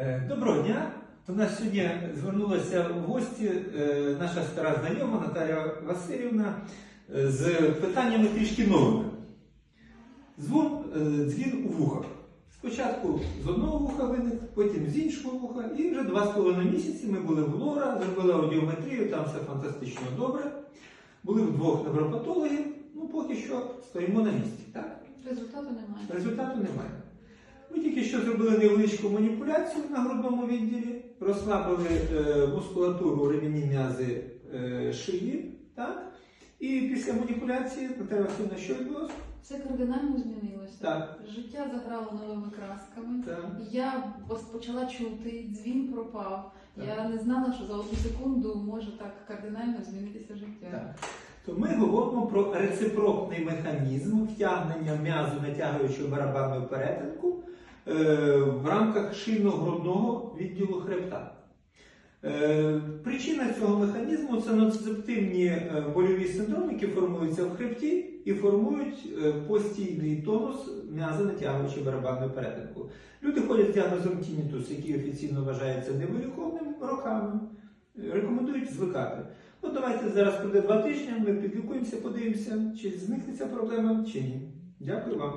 Е, Доброго дня! До нас сьогодні звернулася в гості е, наша стара знайома Наталія Васильівна е, з питаннями трішки новими. Дзвон, е, дзвін у вухах. Спочатку з одного вуха виник, потім з іншого вуха, і вже два з половиною місяці ми були в Лора, зробили аудіометрію, там все фантастично добре. Були в двох невропатологів, ну поки що стоїмо на місці. Так? Результату немає. Результату немає. Ми тільки що зробили невеличку маніпуляцію на грудному відділі, розслабили е, мускулатуру ремінні м'язи е, шиї. Так? І після маніпуляції Наталя Васильівна, що відбулося? Все кардинально змінилося. Так. Життя заграло новими красками. Так. Я почала чути, дзвін пропав. Так. Я не знала, що за одну секунду може так кардинально змінитися життя. Так. То ми говоримо про рецепрокний механізм втягнення м'язу натягуючого барабанну перетинку е, в рамках шийно-грудного відділу хребта. Е, Причина цього механізму це ноцептивні е, больові синдроми, які формуються в хребті і формують постійний тонус м'яза натягуючого барабанну перетинку. Люди ходять з діагнозом тінітус, який офіційно вважається невиліковним роками. Рекомендують звикати. Ну, давайте зараз пройде два тижні, ми підлікуємося, подивимося, чи зникне ця проблема, чи ні. Дякую вам.